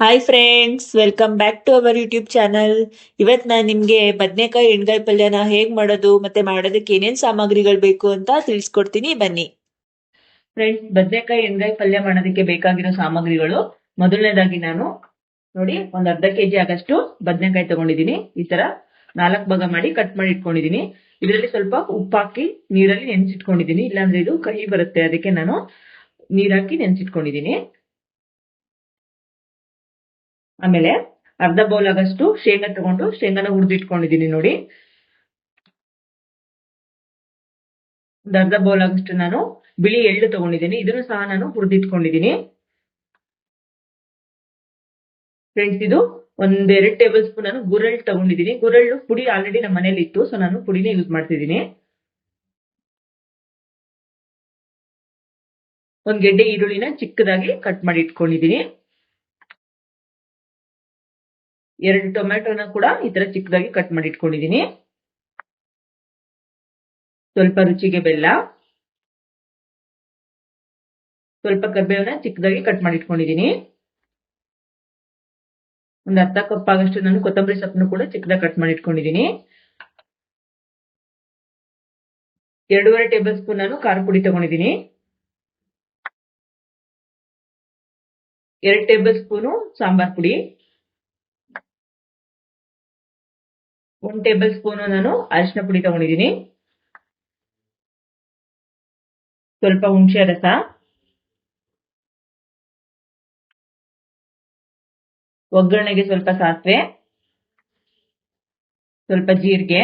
Hi friends welcome back to our YouTube channel ಇವತ್ತು ನಾನು ನಿಮಗೆ ಬದನೆಕಾಯಿ ಎಣ್ಗಾಯಿ ಪಲ್ಯನ ಹೇಗೆ ಮಾಡೋದು, ಮತ್ತೆ ಮಾಡೋದಕ್ಕೆ ಏನೇನು ಸಾಮಗ್ರಿಗಳು ಬೇಕು ಅಂತ ತಿಳಿಸ್ಕೊಡ್ತೀನಿ. ಬನ್ನಿ. ಫ್ರೆಂಡ್ಸ್ ಬದನೆಕಾಯಿ ಎಣ್ಗಾಯಿ ಪಲ್ಯ ಮಾಡೋದಕ್ಕೆ ಬೇಕಾಗಿರೋ ಸಾಮಗ್ರಿಗಳು. ಮೊದಲನೇದಾಗಿ ನಾನು ನೋಡಿ, ಒಂದ್ ಅರ್ಧ ಕೆಜಿ ಆಗಷ್ಟು ಬದನೆಕಾಯಿ ತಗೊಂಡಿದ್ದೀನಿ. ಈ ತರ ನಾಲ್ಕು ಭಾಗ ಮಾಡಿ ಕಟ್ ಮಾಡಿ ಇಟ್ಕೊಂಡಿದ್ದೀನಿ. ಇದರಲ್ಲಿ ಸ್ವಲ್ಪ ಉಪ್ಪಾಕಿ ನೀರಲ್ಲಿ ನೆನೆಸಿಟ್ಕೊಂಡಿದ್ದೀನಿ. ಇಲ್ಲಾಂದ್ರೆ ಇದು ಕಹಿ ಬರುತ್ತೆ. ಅದಕ್ಕೆ ನಾನು ನೀರಾಕಿ ನೆನೆಸಿಟ್ಕೊಂಡಿದ್ದೀನಿ. ಆಮೇಲೆ ಅರ್ಧ ಬೌಲ್ ಆಗಷ್ಟು ಶೇಂಗಾ ತಗೊಂಡು ಶೇಂಗಾನ ಹುರಿದಿಟ್ಕೊಂಡಿದ್ದೀನಿ ನೋಡಿ. ಒಂದು ಅರ್ಧ ಬೌಲ್ ಆಗಷ್ಟು ನಾನು ಬಿಳಿ ಎಳ್ಳು ತಗೊಂಡಿದ್ದೀನಿ ಇದನ್ನು ಸಹ ನಾನು ಹುರಿದಿಟ್ಕೊಂಡಿದ್ದೀನಿ ಫ್ರೆಂಡ್ಸ್ ಇದು ಒಂದ್ ಎರಡ್ ಟೇಬಲ್ ಸ್ಪೂನ್ ನಾನು ಗುರೆಳ್ಳು ತಗೊಂಡಿದ್ದೀನಿ ಗುರಳ್ಳು ಪುಡಿ ಆಲ್ರೆಡಿ ನಮ್ಮ ಮನೇಲಿ ಇತ್ತು ಸೊ ನಾನು ಪುಡಿನೇ ಯೂಸ್ ಮಾಡ್ತಿದ್ದೀನಿ ಒಂದ್ ಗೆಡ್ಡೆ ಈರುಳ್ಳಿನ ಚಿಕ್ಕದಾಗಿ ಕಟ್ ಮಾಡಿ ಇಟ್ಕೊಂಡಿದ್ದೀನಿ ಎರಡು ಟೊಮ್ಯಾಟೊನ ಕೂಡ ಈ ತರ ಚಿಕ್ಕದಾಗಿ ಕಟ್ ಮಾಡಿ ಇಟ್ಕೊಂಡಿದ್ದೀನಿ ಸ್ವಲ್ಪ ರುಚಿಗೆ ಬೆಲ್ಲ. ಸ್ವಲ್ಪ ಕರ್ಬೇವನ್ನ ಚಿಕ್ಕದಾಗಿ ಕಟ್ ಮಾಡಿ ಇಟ್ಕೊಂಡಿದ್ದೀನಿ ಒಂದು ಅರ್ಧ ಕಪ್ ಆಗಷ್ಟು ನಾನು ಕೊತ್ತಂಬರಿ ಸೊಪ್ಪನ್ನು ಕೂಡ ಚಿಕ್ಕದಾಗಿ ಕಟ್ ಮಾಡಿ ಇಟ್ಕೊಂಡಿದ್ದೀನಿ ಎರಡೂವರೆ ಟೇಬಲ್ ಸ್ಪೂನ್ ನಾನು ಖಾರ ಪುಡಿ ತಗೊಂಡಿದ್ದೀನಿ ಎರಡು ಟೇಬಲ್ ಸ್ಪೂನು ಸಾಂಬಾರ್ ಪುಡಿ. ಒಂದ್ ಟೇಬಲ್ ಸ್ಪೂನು ನಾನು ಅರಿಶಿನ ಪುಡಿ ತಗೊಂಡಿದ್ದೀನಿ. ಸ್ವಲ್ಪ ಹುಣಸೆ ರಸ. ಒಗ್ಗರಣೆಗೆ ಸ್ವಲ್ಪ ಸಾಸಿವೆ. ಸ್ವಲ್ಪ ಜೀರಿಗೆ.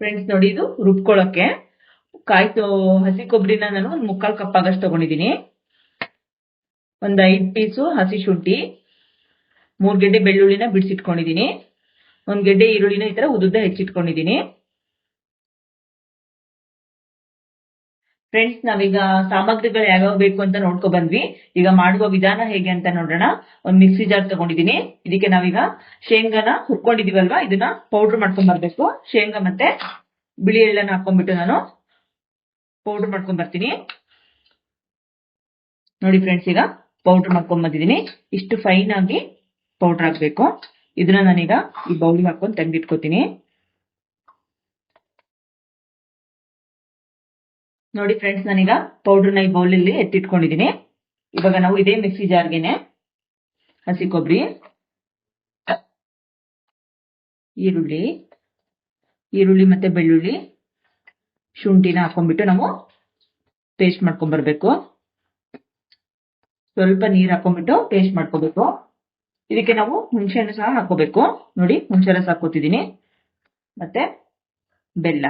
ಫ್ರೆಂಡ್ಸ್ ನೋಡಿ ಇದು ರುಬ್ಕೊಳ್ಳೋಕೆ. ಕಾಯ್ತು ಹಸಿ ಕೊಬ್ಬರಿನ ನಾನು ಒಂದು ಮುಕ್ಕಾಲ್ ಕಪ್ ಆಗಷ್ಟು ತಗೊಂಡಿದ್ದೀನಿ. ಒಂದು ಐದು ಪೀಸು ಹಸಿ ಶುಂಠಿ. ಮೂರ್ ಗೆಡ್ಡೆ ಬೆಳ್ಳುಳ್ಳಿನ ಬಿಡಿಸಿಟ್ಕೊಂಡಿದ್ದೀನಿ. ಒಂದ್ ಗೆಡ್ಡೆ ಈರುಳ್ಳಿನ ಈ ತರ ಉದ್ದ ಹೆಚ್ಚಿಟ್ಕೊಂಡಿದ್ದೀನಿ. ಫ್ರೆಂಡ್ಸ್ ನಾವೀಗ ಸಾಮಗ್ರಿಗಳು ಯಾವ್ಯಾವ ಬೇಕು ಅಂತ ನೋಡ್ಕೊ ಬಂದ್ವಿ. ಈಗ ಮಾಡುವ ವಿಧಾನ ಹೇಗೆ ಅಂತ ನೋಡೋಣ. ಒಂದ್ ಮಿಕ್ಸಿ ಜಾರ್ ತಗೊಂಡಿದ್ದೀನಿ. ಇದಕ್ಕೆ ನಾವೀಗ ಶೇಂಗಾನ ಹುರ್ಕೊಂಡಿದೀವಲ್ವಾ? ಇದನ್ನ ಪೌಡರ್ ಮಾಡ್ಕೊಂಡ್ ಬರ್ಬೇಕು. ಶೇಂಗಾ ಮತ್ತೆ ಬಿಳಿ ಎಳ್ಳನ್ನ ಹಾಕೊಂಡ್ಬಿಟ್ಟು ನಾನು ಪೌಡರ್ ಮಾಡ್ಕೊಂಡ್ ಬರ್ತೀನಿ. ನೋಡಿ ಫ್ರೆಂಡ್ಸ್ ಈಗ ಪೌಡರ್ ಮಾಡ್ಕೊಂಡ್ ಬಂದಿದ್ದೀನಿ. ಇಷ್ಟು ಫೈನ್ ಆಗಿ ಪೌಡರ್ ಹಾಕ್ಬೇಕು. ಇದನ್ನ ನಾನೀಗ ಈ ಬೌಲ್ಗೆ ಹಾಕೊಂಡು ತೆಗೆದಿಟ್ಕೋತೀನಿ. ನೋಡಿ ಫ್ರೆಂಡ್ಸ್ ನಾನೀಗ ಪೌಡರ್ನ ಈ ಬೌಲಲ್ಲಿ ಎತ್ತಿಟ್ಕೊಂಡಿದ್ದೀನಿ ಇವಾಗ ನಾವು ಇದೇ ಮಿಕ್ಸಿ ಜಾರ್ಗೆನೆ ಹಸಿ ಕೊಬ್ಬರಿ ಈರುಳ್ಳಿ ಈರುಳ್ಳಿ ಮತ್ತೆ ಬೆಳ್ಳುಳ್ಳಿ ಶುಂಠಿನ ಹಾಕೊಂಡ್ಬಿಟ್ಟು ನಾವು ಪೇಸ್ಟ್ ಮಾಡ್ಕೊಂಡ್ ಬರ್ಬೇಕು. ಸ್ವಲ್ಪ ನೀರ್ ಹಾಕೊಂಡ್ಬಿಟ್ಟು ಪೇಸ್ಟ್ ಮಾಡ್ಕೋಬೇಕು. ಇದಕ್ಕೆ ನಾವು ಹುಣಸೆಹಣ್ಣು ಸಹ ಹಾಕೋಬೇಕು ನೋಡಿ ಹುಣಸೆ ಸಹ ಹಾಕೋತಿದ್ದೀನಿ ಮತ್ತೆ ಬೆಲ್ಲ.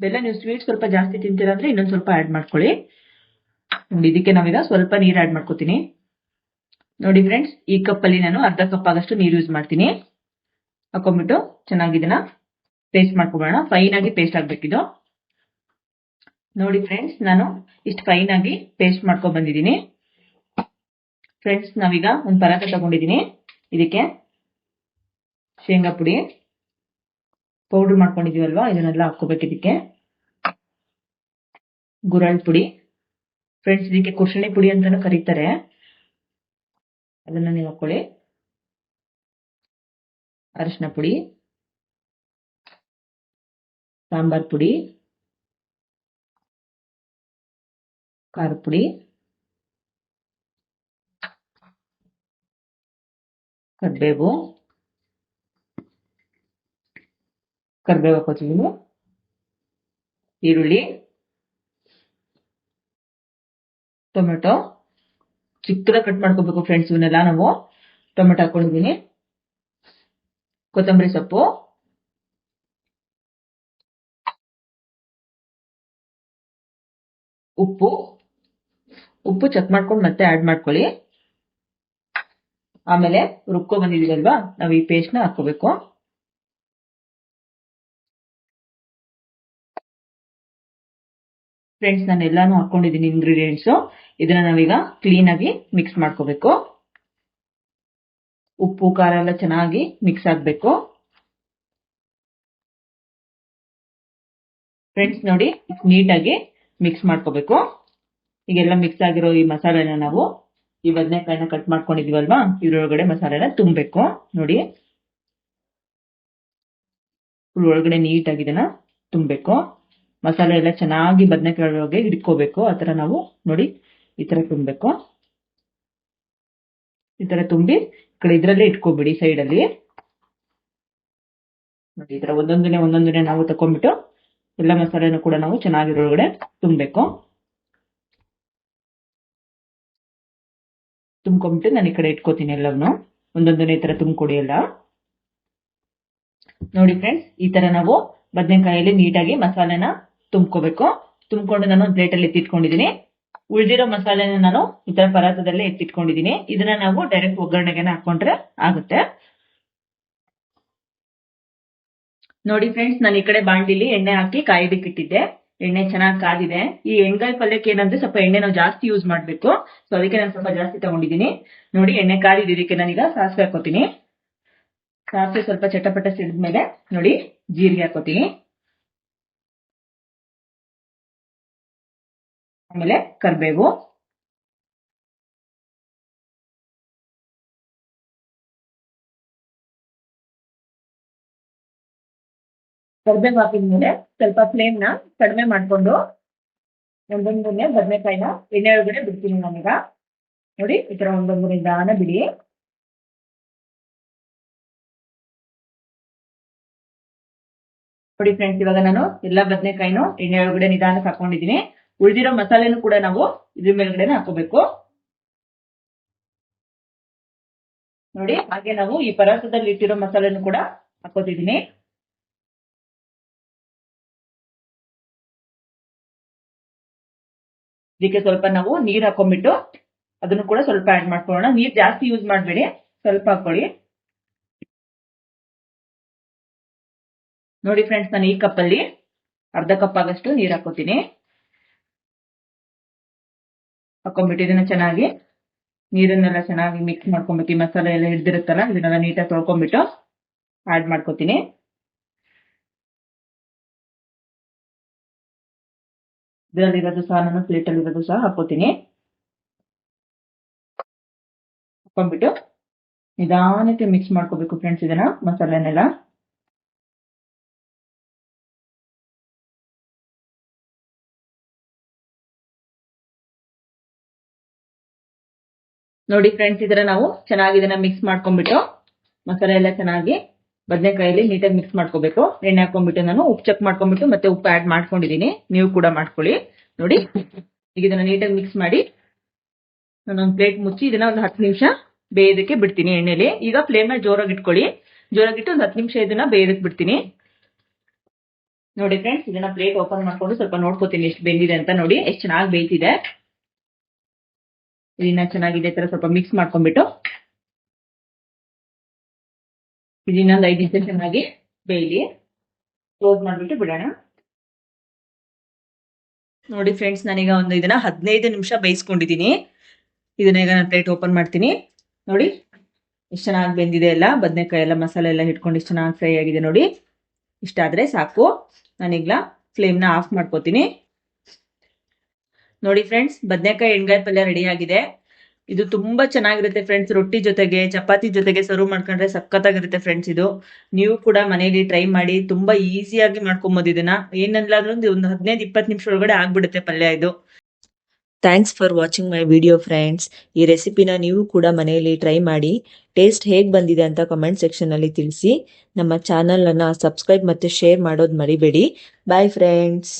ಬೆಲ್ಲ ನೀವು ಸ್ವೀಟ್ ಸ್ವಲ್ಪ ಜಾಸ್ತಿ ತಿಂತೀರಾ ಅಂದ್ರೆ ಇನ್ನೊಂದು ಸ್ವಲ್ಪ ಆಡ್ ಮಾಡ್ಕೊಳ್ಳಿ. ಇದಕ್ಕೆ ನಾವೀಗ ಸ್ವಲ್ಪ ನೀರು ಆಡ್ ಮಾಡ್ಕೋತೀನಿ. ನೋಡಿ ಫ್ರೆಂಡ್ಸ್ ಈ ಕಪ್ ಅಲ್ಲಿ ನಾನು ಅರ್ಧ ಕಪ್ ಆಗಷ್ಟು ನೀರು ಯೂಸ್ ಮಾಡ್ತೀನಿ. ಹಾಕೊಂಡ್ಬಿಟ್ಟು ಚೆನ್ನಾಗಿ ಇದನ್ನ ಪೇಸ್ಟ್ ಮಾಡ್ಕೊಬೋಣ. ಫೈನ್ ಆಗಿ ಪೇಸ್ಟ್ ಆಗ್ಬೇಕಿದು. ನೋಡಿ ಫ್ರೆಂಡ್ಸ್ ನಾನು ಇಷ್ಟು ಫೈನ್ ಆಗಿ ಪೇಸ್ಟ್ ಮಾಡ್ಕೊಂಡ್ ಬಂದಿದ್ದೀನಿ. ಫ್ರೆಂಡ್ಸ್ ನಾವೀಗ ಒಂದು ಪರಾತ ತಗೊಂಡಿದ್ದೀನಿ ಇದಕ್ಕೆ ಶೇಂಗಾ ಪುಡಿ ಪೌಡರ್ ಮಾಡ್ಕೊಂಡಿದೀವಲ್ವಾ? ಇದನ್ನೆಲ್ಲ ಹಾಕೋಬೇಕು ಇದಕ್ಕೆ. ಗುರಳ್ ಪುಡಿ. ಫ್ರೆಂಡ್ಸ್ ಇದಕ್ಕೆ ಕುರ್ಷಣಿ ಪುಡಿ ಅಂತಾನು ಕರೀತಾರೆ. ಅದನ್ನ ನೀವು ಹಾಕೊಳ್ಳಿ. ಅರಿಶಿನ ಪುಡಿ. ಸಾಂಬಾರ್ ಪುಡಿ. ಖಾರ ಪುಡಿ. ಕರ್ಬೇವು. ಕರ್ಬೇವು ಹಾಕೋತಿದ್ದೀನಿ ಈರುಳ್ಳಿ. ಟೊಮೆಟೊ. ಚಿಕ್ಕದ ಕಟ್ ಮಾಡ್ಕೋಬೇಕು ಫ್ರೆಂಡ್ಸ್ ಇವನ್ನೆಲ್ಲ ನಾವು. ಟೊಮೆಟೊ ಹಾಕೊಂಡಿದ್ದೀನಿ. ಕೊತ್ತಂಬರಿ ಸೊಪ್ಪು. ಉಪ್ಪು. ಉಪ್ಪು ಚೆಕ್ ಮಾಡ್ಕೊಂಡು ಮತ್ತೆ ಆ್ಯಡ್ ಮಾಡ್ಕೊಳ್ಳಿ. ಆಮೇಲೆ ರುಬ್ಕೊ ಬಂದಿದೀವಲ್ವಾ ನಾವು ಈ ಪೇಸ್ಟ್ನ ಹಾಕೋಬೇಕು ಫ್ರೆಂಡ್ಸ್ ನಾನು ಎಲ್ಲಾನು ಹಾಕೊಂಡಿದ್ದೀನಿ ಇಂಗ್ರೀಡಿಯೆಂಟ್ಸ್ ಇದನ್ನ ನಾವೀಗ ಕ್ಲೀನ್ ಆಗಿ ಮಿಕ್ಸ್ ಮಾಡ್ಕೋಬೇಕು. ಉಪ್ಪು, ಖಾರ ಎಲ್ಲ ಚೆನ್ನಾಗಿ ಮಿಕ್ಸ್ ಆಗ್ಬೇಕು. ಫ್ರೆಂಡ್ಸ್ ನೋಡಿ, ನೀಟಾಗಿ ಮಿಕ್ಸ್ ಮಾಡ್ಕೋಬೇಕು. ಈಗೆಲ್ಲ ಮಿಕ್ಸ್ ಆಗಿರೋ ಈ ಮಸಾಲೆನ ನಾವು ಈ ಬದನೆಕಾಯಿನ ಕಟ್ ಮಾಡ್ಕೊಂಡಿದೀವಲ್ವಾ? ಇದ್ರೊಳಗಡೆ ಮಸಾಲೆನ ತುಂಬಬೇಕು. ನೋಡಿ. ಒಳಗಡೆ ನೀಟಾಗಿ ಇದನ್ನ ತುಂಬಬೇಕು. ಮಸಾಲೆ ಎಲ್ಲ ಚೆನ್ನಾಗಿ ಬದನೆಕಾಯಿ ಒಳಗೆ ಹಿಡ್ಕೋಬೇಕು. ಆತರ ನಾವು ನೋಡಿ ಈ ತರ ತುಂಬಬೇಕು. ಈ ತರ ತುಂಬಿ ಕಡೆ ಇದ್ರಲ್ಲೇ ಇಟ್ಕೋಬಿಡಿ ಸೈಡ್ ಅಲ್ಲಿ ನೋಡಿ, ಈ ತರ ಒಂದೊಂದನೇ ಒಂದೊಂದನೇ ನಾವು ತಕೊಂಡ್ಬಿಟ್ಟು ಎಲ್ಲ ಮಸಾಲೆನೂ ಕೂಡ ನಾವು ಚೆನ್ನಾಗಿ ಒಳಗಡೆ ತುಂಬಬೇಕು. ತುಂಬ್ಕೊಂಡ್ಬಿಟ್ಟು ನಾನು ಈ ಕಡೆ ಇಟ್ಕೋತೀನಿ ಎಲ್ಲವನ್ನು ಒಂದೊಂದನೇ ಥರ ತುಂಬಿಕೊಡಿ ಎಲ್ಲ. ನೋಡಿ ಫ್ರೆಂಡ್ಸ್ ಈ ತರ ನಾವು ಬದನೆಕಾಯಲ್ಲಿ ನೀಟಾಗಿ ಮಸಾಲೆನ ತುಂಬ್ಕೋಬೇಕು. ತುಂಬ್ಕೊಂಡು ನಾನು ಒಂದು ಪ್ಲೇಟಲ್ಲಿ ಎತ್ತಿಟ್ಕೊಂಡಿದ್ದೀನಿ ಉಳಿದಿರೋ ಮಸಾಲೆನ ನಾನು ಈ ತರ ಪರಾತದಲ್ಲೇ ಎತ್ತಿಟ್ಕೊಂಡಿದ್ದೀನಿ ಇದನ್ನ ನಾವು ಡೈರೆಕ್ಟ್ ಒಗ್ಗರಣೆಗೆ ಹಾಕೊಂಡ್ರೆ ಆಗುತ್ತೆ. ನೋಡಿ ಫ್ರೆಂಡ್ಸ್ ನಾನು ಈ ಕಡೆ ಬಾಂಡಿಲಿ ಎಣ್ಣೆ ಹಾಕಿ ಕಾಯಿ ಇಟ್ಟಿದ್ದೆ ಎಣ್ಣೆ ಚೆನ್ನಾಗಿ ಕಾದಿದೆ. ಈ ಎಣ್ಗಾಯಿ ಪಲ್ಯಕ್ಕೆ ಏನಂದ್ರೆ ಸ್ವಲ್ಪ ಎಣ್ಣೆ ನಾವು ಜಾಸ್ತಿ ಯೂಸ್ ಮಾಡ್ಬೇಕು. ಸೊ ಅದಕ್ಕೆ ನಾನು ಸ್ವಲ್ಪ ಜಾಸ್ತಿ ತಗೊಂಡಿದೀನಿ ನೋಡಿ, ಎಣ್ಣೆ ಕಾದಿದೆ. ಇದಕ್ಕೆ ನಾನೀಗ ಸಾಸಿವೆ ಹಾಕೋತೀನಿ ಸಾಸಿವೆ ಸ್ವಲ್ಪ ಚಟಪಟ ಸಿಡಿದ್ಮೇಲೆ ನೋಡಿ, ಜೀರಿಗೆ ಹಾಕೋತೀನಿ ಆಮೇಲೆ ಕರ್ಬೇವು. ಕರ್ಬೇವು ಹಾಕಿದ್ಮೇಲೆ ಸ್ವಲ್ಪ ಫ್ಲೇಮ್ನ ಕಡಿಮೆ ಮಾಡ್ಕೊಂಡು ಒಂದೊಂದನ್ನೇ ಬದನೆಕಾಯಿನ ಎಣ್ಣೆ ಒಳಗಡೆ ಬಿಡ್ತೀನಿ ನಾನೀಗ. ನೋಡಿ, ಈ ಥರ ಒಂದೊಂದು ನಿಧಾನ ಬಿಡಿ. ನೋಡಿ ಫ್ರೆಂಡ್ಸ್ ಇವಾಗ ನಾನು ಎಲ್ಲಾ ಬದನೆಕಾಯಿನೂ ಎಣ್ಣೆ ಒಳಗಡೆ ನಿಧಾನಕ್ಕೆ ಹಾಕೊಂಡಿದ್ದೀನಿ. ಉಳಿದಿರೋ ಮಸಾಲೆನೂ ಕೂಡ ನಾವು ಇದ್ರ ಮೇಲ್ಗಡೆನೆ ಹಾಕೋಬೇಕು. ನೋಡಿ, ಹಾಗೆ ನಾವು ಈ ಪರಾಸದಲ್ಲಿ ಇಟ್ಟಿರೋ ಮಸಾಲೆನೂ ಕೂಡ ಹಾಕೋತಿದ್ದೀನಿ. ಇದಕ್ಕೆ ಸ್ವಲ್ಪ ನಾವು ನೀರ್ ಹಾಕೊಂಡ್ಬಿಟ್ಟು ಅದನ್ನು ಕೂಡ ಸ್ವಲ್ಪ ಆಡ್ ಮಾಡ್ಕೊಳ್ಳೋಣ. ನೀರ್ ಜಾಸ್ತಿ ಯೂಸ್ ಮಾಡಬೇಡಿ. ಸ್ವಲ್ಪ ಹಾಕೊಳ್ಳಿ ನೋಡಿ ಫ್ರೆಂಡ್ಸ್ ನಾನು ಈ ಕಪ್ಪಲ್ಲಿ ಅರ್ಧ ಕಪ್ ಆಗಷ್ಟು ನೀರ್ ಹಾಕೋತೀನಿ ಹಾಕೊಂಡ್ಬಿಟ್ಟು ಇದನ್ನ ಚೆನ್ನಾಗಿ ನೀರನ್ನೆಲ್ಲ ಚೆನ್ನಾಗಿ ಮಿಕ್ಸ್ ಮಾಡ್ಕೊಂಬಿಟ್ಟು ಮಸಾಲೆ ಎಲ್ಲ ಹಿಡ್ದಿರುತ್ತಲ್ಲ, ಇದನ್ನೆಲ್ಲ ನೀಟಾಗಿ ತೊಳ್ಕೊಂಡ್ಬಿಟ್ಟು ಆಡ್ ಮಾಡ್ಕೋತೀನಿ. ಇದರಲ್ಲಿರೋದು ಸಹ ನಾನು ಪ್ಲೇಟಲ್ಲಿ ಇರೋದು ಸಹ ಹಾಕೋತೀನಿ. ಹಾಕೊಂಡ್ಬಿಟ್ಟು ನಿಧಾನಕ್ಕೆ ಮಿಕ್ಸ್ ಮಾಡ್ಕೋಬೇಕು ಫ್ರೆಂಡ್ಸ್ ಇದನ್ನ, ಮಸಾಲೆನೆಲ್ಲ. ನೋಡಿ ಫ್ರೆಂಡ್ಸ್ ಇದರ ನಾವು ಚೆನ್ನಾಗಿ ಇದನ್ನ ಮಿಕ್ಸ್ ಮಾಡ್ಕೊಂಡ್ಬಿಟ್ಟು ಮಸಾಲೆ ಎಲ್ಲ ಚೆನ್ನಾಗಿ ಬದನೆಕಾಯಲ್ಲಿ ನೀಟಾಗಿ ಮಿಕ್ಸ್ ಮಾಡ್ಕೋಬೇಕು. ಎಣ್ಣೆ ಹಾಕೊಂಡ್ಬಿಟ್ಟು ನಾನು ಉಪ್ಪು ಚೆಕ್ ಮಾಡ್ಕೊಂಡ್ಬಿಟ್ಟು ಮತ್ತೆ ಉಪ್ಪು ಆ್ಯಡ್ ಮಾಡ್ಕೊಂಡಿದ್ದೀನಿ ನೀವು ಕೂಡ ಮಾಡ್ಕೊಳ್ಳಿ. ನೋಡಿ, ಈಗ ಇದನ್ನ ನೀಟಾಗಿ ಮಿಕ್ಸ್ ಮಾಡಿ ನಾನು ಒಂದು ಪ್ಲೇಟ್ ಮುಚ್ಚಿ ಇದನ್ನ ಒಂದು ಹತ್ತು ನಿಮಿಷ ಬೇಯೋದಕ್ಕೆ ಬಿಡ್ತೀನಿ ಎಣ್ಣೆಲಿ. ಈಗ ಫ್ಲೇಮ್ನ ಜೋರಾಗಿ ಇಟ್ಕೊಳ್ಳಿ. ಜೋರಾಗಿಟ್ಟು ಒಂದು ಹತ್ತು ನಿಮಿಷ ಇದನ್ನ ಬೇಯೋದಕ್ಕೆ ಬಿಡ್ತೀನಿ. ನೋಡಿ ಫ್ರೆಂಡ್ಸ್ ಇದನ್ನ ಪ್ಲೇಟ್ ಓಪನ್ ಮಾಡ್ಕೊಂಡು ಸ್ವಲ್ಪ ನೋಡ್ಕೋತೀನಿ ಎಷ್ಟು ಬೆಂದಿದೆ ಅಂತ. ನೋಡಿ, ಎಷ್ಟು ಚೆನ್ನಾಗಿ ಬೇಯ್ತಿದೆ. ಇದನ್ನ ಚೆನ್ನಾಗಿದೆ ತರ ಸ್ವಲ್ಪ ಮಿಕ್ಸ್ ಮಾಡ್ಕೊಂಡ್ಬಿಟ್ಟು ಇದನ್ನೊಂದು ಐದು ನಿಮಿಷ ಚೆನ್ನಾಗಿ ಬೇಯಲಿ. ಕ್ಲೋಸ್ ಮಾಡಿಬಿಟ್ಟು ಬಿಡೋಣ. ನೋಡಿ ಫ್ರೆಂಡ್ಸ್ ನಾನೀಗ ಒಂದು ಇದನ್ನ ಹದಿನೈದು ನಿಮಿಷ ಬೇಯಿಸ್ಕೊಂಡಿದ್ದೀನಿ. ಇದನ್ನ ಈಗ ನಾನು ಪ್ಲೇಟ್ ಓಪನ್ ಮಾಡ್ತೀನಿ. ನೋಡಿ, ಎಷ್ಟು ಚೆನ್ನಾಗಿ ಬೆಂದಿದೆ ಎಲ್ಲ. ಬದನೆಕಾಯಿ ಎಲ್ಲ, ಮಸಾಲೆ ಎಲ್ಲ ಹಿಡ್ಕೊಂಡು ಎಷ್ಟು ಚೆನ್ನಾಗಿ ಫ್ರೈ ಆಗಿದೆ ನೋಡಿ. ಇಷ್ಟಾದ್ರೆ ಸಾಕು. ನಾನೀಗ ಫ್ಲೇಮ್ನ ಆಫ್ ಮಾಡ್ಕೋತೀನಿ. ನೋಡಿ ಫ್ರೆಂಡ್ಸ್ ಬದನೆಕಾಯಿ ಎಣ್ಗಾಯಿ ಪಲ್ಯ ರೆಡಿ ಆಗಿದೆ. ಇದು ತುಂಬಾ ಚೆನ್ನಾಗಿರುತ್ತೆ ಫ್ರೆಂಡ್ಸ್ ರೊಟ್ಟಿ ಜೊತೆಗೆ, ಚಪಾತಿ ಜೊತೆಗೆ ಸರ್ವ್ ಮಾಡ್ಕೊಂಡ್ರೆ ಸಖತ್ತಾಗಿರುತ್ತೆ ಫ್ರೆಂಡ್ಸ್ ಇದು. ನೀವು ಕೂಡ ಮನೇಲಿ ಟ್ರೈ ಮಾಡಿ ತುಂಬಾ ಈಸಿಯಾಗಿ ಮಾಡ್ಕೊಬೋದು ಇದನ್ನ. ಏನಲ್ಲಾದ್ರೂ ಒಂದು ಹದಿನೈದು, ಇಪ್ಪತ್ತು ನಿಮಿಷ ಒಳಗಡೆ ಆಗ್ಬಿಡುತ್ತೆ ಪಲ್ಯ ಇದು. Thanks for watching my video friends ಈ ರೆಸಿಪಿನ ನೀವು ಕೂಡ ಮನೆಯಲ್ಲಿ ಟ್ರೈ ಮಾಡಿ. ಟೇಸ್ಟ್ ಹೇಗೆ ಬಂದಿದೆ ಅಂತ ಕಮೆಂಟ್ ಸೆಕ್ಷನಲ್ಲಿ ತಿಳಿಸಿ. ನಮ್ಮ ಚಾನಲನ್ನು ಸಬ್ಸ್ಕ್ರೈಬ್ ಮತ್ತು ಶೇರ್ ಮಾಡೋದು ಮರಿಬೇಡಿ. Bye friends